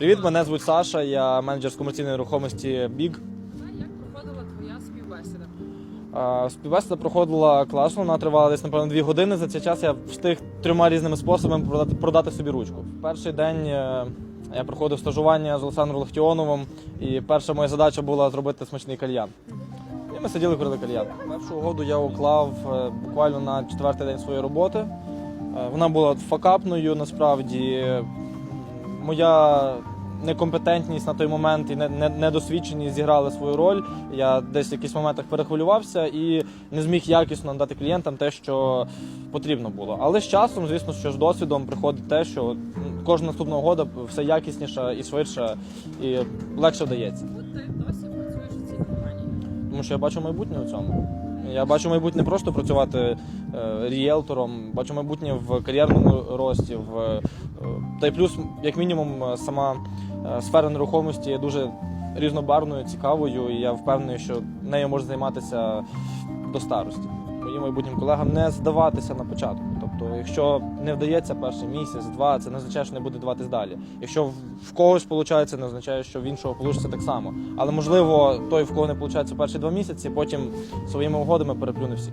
Привіт, мене звуть Саша, я менеджер з комерційної нерухомості Біг. Як проходила твоя співбесіда? А, Співбесіда проходила класно, вона тривала десь, напевно, дві години. За цей час я встиг трьома різними способами продати, продати собі ручку. В перший день е, я проходив стажування з Олександром Лехтіоновим, і перша моя задача була зробити смачний кальян. І ми сиділи курили кальян. Першу угоду я уклав е, буквально на четвертий день своєї роботи. Е, Вона була факапною насправді. Моя некомпетентність на той момент і не- не- недосвідченість зіграли свою роль. Я десь в якихось моментах перехвилювався і не зміг якісно надати клієнтам те, що потрібно було. Але з часом, звісно, що з досвідом приходить те, що кожна наступна угода все якісніше і швидше, і легше вдається. Ти досі працюєш у цій компанії? Тому що я бачу майбутнє у цьому. Я бачу майбутнє просто працювати е, рієлтором, бачу майбутнє в кар'єрному рості. В, е, та й плюс, як мінімум, сама сфера нерухомості є дуже різнобарвною, цікавою, і я впевнений, що нею можна займатися до старості. Моїм майбутнім колегам не здаватися на початку. Тобто, якщо не вдається перший місяць, два, це не означає, що не буде даватись далі. Якщо в когось виходить, не означає, що в іншого вийде так само. Але можливо, той, в кого не виходить перші два місяці, потім своїми угодами переплюне всіх.